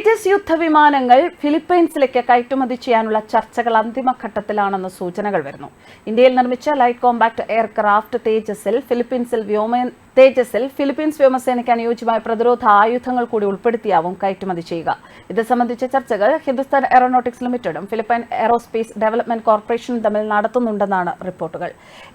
തേജസ് യുദ്ധവിമാനങ്ങൾ ഫിലിപ്പൈൻസിലേക്ക് കയറ്റുമതി ചെയ്യാനുള്ള ചർച്ചകൾ അന്തിമഘട്ടത്തിലാണെന്ന് സൂചനകൾ വരുന്നു. ഇന്ത്യയിൽ നിർമ്മിച്ച ലൈറ്റ് കോമ്പാക്ട് എയർക്രാഫ്റ്റ് തേജസിൽ ഫിലിപ്പീൻസിൽ വ്യോമ തേജസിൽ ഫിലിപ്പീൻസ് വ്യോമസേനയ്ക്ക് അനുയോജ്യമായ പ്രതിരോധ ആയുധങ്ങൾ കൂടി ഉൾപ്പെടുത്തിയാവും കയറ്റുമതി ചെയ്യുക. ഇത് സംബന്ധിച്ച ചർച്ചകൾ ഹിന്ദുസ്ഥാൻ എയറോനോട്ടിക്സ് ലിമിറ്റഡും ഫിലിപ്പൈൻ എയറോസ്പേസ് ഡെവലപ്മെന്റ് കോർപ്പറേഷനും തമ്മിൽ നടത്തുന്നുണ്ടെന്നാണ് റിപ്പോർട്ടുകൾ.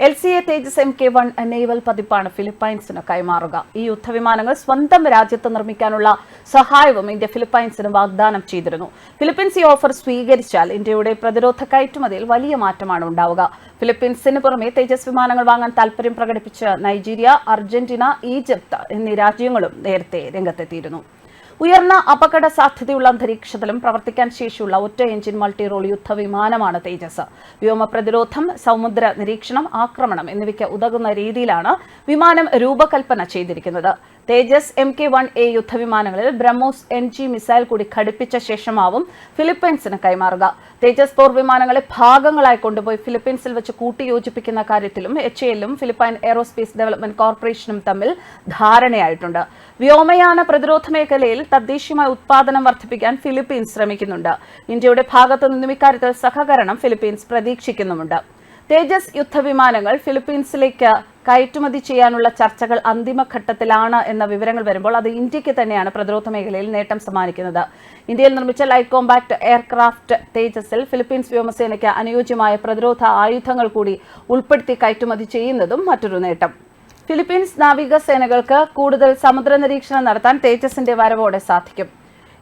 L C A Tejas M K one naval പതിപ്പാണ് ഫിലിപ്പൈൻസിന് കൈമാറുക. ഈ യുദ്ധവിമാനങ്ങൾ സ്വന്തം രാജ്യത്ത് നിർമ്മിക്കാനുള്ള സഹായവും ഇന്ത്യ ഫിലിപ്പൈൻസിന് വാഗ്ദാനം ചെയ്തിരുന്നു. ഫിലിപ്പീൻസ് ഈ ഓഫർ സ്വീകരിച്ചാൽ ഇന്ത്യയുടെ പ്രതിരോധ കയറ്റുമതിയിൽ വലിയ മാറ്റമാണ് ഉണ്ടാവുക. ഫിലിപ്പീൻസിന് പുറമെ തേജസ് വിമാനങ്ങൾ വാങ്ങാൻ താൽപര്യം പ്രകടിപ്പിച്ച നൈജീരിയ അർജന്റീന ഈജിപ്ത് എന്നീ രാജ്യങ്ങളും നേരത്തെ രംഗത്തെത്തിയിരുന്നു. ഉയർന്ന അപകട സാധ്യതയുള്ള അന്തരീക്ഷത്തിലും പ്രവർത്തിക്കാൻ ശേഷിയുള്ള ഒറ്റ എഞ്ചിൻ മൾട്ടി റോൾ യുദ്ധവിമാനമാണ് തേജസ്. വ്യോമ പ്രതിരോധം സമുദ്ര നിരീക്ഷണം ആക്രമണം എന്നിവയ്ക്ക് ഉതകുന്ന രീതിയിലാണ് വിമാനം രൂപകൽപ്പന ചെയ്തിരിക്കുന്നത്. Tejas M K one A യുദ്ധവിമാനങ്ങളിൽ BrahMos N G missile കൂടി ഘടിപ്പിച്ച ശേഷമാവും ഫിലിപ്പൈൻസിന് കൈമാറുക. തേജസ് പോർ വിമാനങ്ങളെ ഭാഗങ്ങളായി കൊണ്ടുപോയി ഫിലിപ്പീൻസിൽ വെച്ച് കൂട്ടിയോജിപ്പിക്കുന്ന കാര്യത്തിലും എച്ച് എല്ലും ഫിലിപ്പൈൻ എയറോസ്പേസ് ഡെവലപ്മെന്റ് കോർപ്പറേഷനും തമ്മിൽ ധാരണയായിട്ടുണ്ട്. വ്യോമയാന പ്രതിരോധ മേഖലയിൽ തദ്ദേശീയമായ ഉത്പാദനം വർദ്ധിപ്പിക്കാൻ ഫിലിപ്പീൻസ് ശ്രമിക്കുന്നുണ്ട്. ഇന്ത്യയുടെ ഭാഗത്തു നിന്നും ഇക്കാര്യത്തിൽ സഹകരണം ഫിലിപ്പീൻസ് പ്രതീക്ഷിക്കുന്നുമുണ്ട്. തേജസ് യുദ്ധവിമാനങ്ങൾ ഫിലിപ്പീൻസിലേക്ക് കയറ്റുമതി ചെയ്യാനുള്ള ചർച്ചകൾ അന്തിമഘട്ടത്തിലാണ് എന്ന വിവരങ്ങൾ വരുമ്പോൾ അത് ഇന്ത്യയ്ക്ക് തന്നെയാണ് പ്രതിരോധ മേഖലയിൽ നേട്ടം സമ്മാനിക്കുന്നത്. ഇന്ത്യയിൽ നിർമ്മിച്ച ലൈറ്റ് കോമ്പാക്ട് എയർക്രാഫ്റ്റ് തേജസിൽ ഫിലിപ്പീൻസ് വ്യോമസേനയ്ക്ക് അനുയോജ്യമായ പ്രതിരോധ ആയുധങ്ങൾ കൂടി ഉൾപ്പെടുത്തി കയറ്റുമതി ചെയ്യുന്നതും മറ്റൊരു നേട്ടം. ഫിലിപ്പീൻസ് നാവികസേനകൾക്ക് കൂടുതൽ സമുദ്ര നിരീക്ഷണം നടത്താൻ തേജസിന്റെ വരവോടെ സാധിക്കും.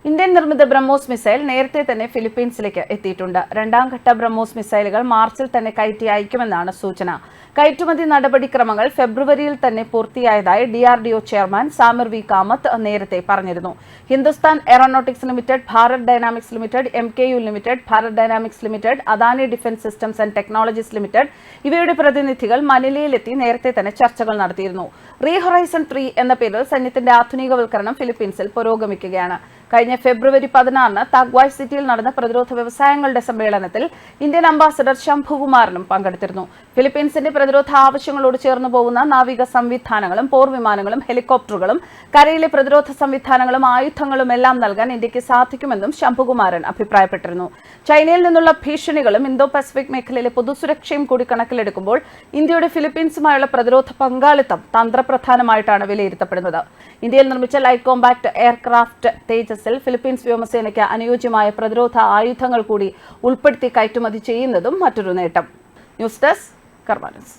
ഇന്ത്യൻ നിർമ്മിത ബ്രഹ്മോസ് മിസൈൽ നേരത്തെ തന്നെ ഫിലിപ്പീൻസിലേക്ക് എത്തിയിട്ടുണ്ട്. രണ്ടാം ഘട്ട ബ്രഹ്മോസ് മിസൈലുകൾ മാർച്ചിൽ തന്നെ കയറ്റി അയക്കുമെന്നാണ് സൂചന. കയറ്റുമതി നടപടിക്രമങ്ങൾ ഫെബ്രുവരിയിൽ തന്നെ പൂർത്തിയായതായി D R D O chairman Samir V Kamat നേരത്തെ പറഞ്ഞിരുന്നു. Hindustan Aeronautics Limited Bharat Dynamics Limited M K U Limited Bharat Dynamics Limited Adani Defence Systems and Technologies Limited ഇവയുടെ പ്രതിനിധികൾ മനിലയിലെത്തി നേരത്തെ തന്നെ ചർച്ചകൾ നടത്തിയിരുന്നു. റീഹൊറൈസൺ ത്രീ എന്ന പേരിൽ സൈന്യത്തിന്റെ ആധുനികവൽക്കരണം ഫിലിപ്പീൻസിൽ പുരോഗമിക്കുകയാണ്. കഴിഞ്ഞ ഫെബ്രുവരി പതിനാറിന് താഗ്വായ് സിറ്റിയിൽ നടന്ന പ്രതിരോധ വ്യവസായങ്ങളുടെ സമ്മേളനത്തിൽ ഇന്ത്യൻ അംബാസഡർ ശംഭുകുമാറിനും പങ്കെടുത്തിരുന്നു. ഫിലിപ്പീൻസിന്റെ പ്രതിരോധ ആവശ്യങ്ങളോട് ചേർന്നു പോകുന്ന നാവിക സംവിധാനങ്ങളും പോർ വിമാനങ്ങളും ഹെലികോപ്റ്ററുകളും കരയിലെ പ്രതിരോധ സംവിധാനങ്ങളും ആയുധങ്ങളും എല്ലാം നൽകാൻ ഇന്ത്യയ്ക്ക് സാധിക്കുമെന്നും ശംഭുകുമാരൻ അഭിപ്രായപ്പെട്ടിരുന്നു. ചൈനയിൽ നിന്നുള്ള ഭീഷണികളും ഇന്തോ പസഫിക് മേഖലയിലെ പൊതുസുരക്ഷയും കൂടി കണക്കിലെടുക്കുമ്പോൾ ഇന്ത്യയുടെ ഫിലിപ്പീൻസുമായുള്ള പ്രതിരോധ പങ്കാളിത്തം തന്ത്രപ്രധാനമായിട്ടാണ് വിലയിരുത്തപ്പെടുന്നത്. ഇന്ത്യയിൽ നിർമ്മിച്ച ലൈറ്റ് കോമ്പാക്ട് എയർക്രാഫ്റ്റ് തേജസിൽ ഫിലിപ്പീൻസ് വ്യോമസേനയ്ക്ക് അനുയോജ്യമായ പ്രതിരോധ ആയുധങ്ങൾ കൂടി ഉൾപ്പെടുത്തി കയറ്റുമതി ചെയ്യുന്നതും മറ്റൊരു നേട്ടം. News desk കർമാനസ്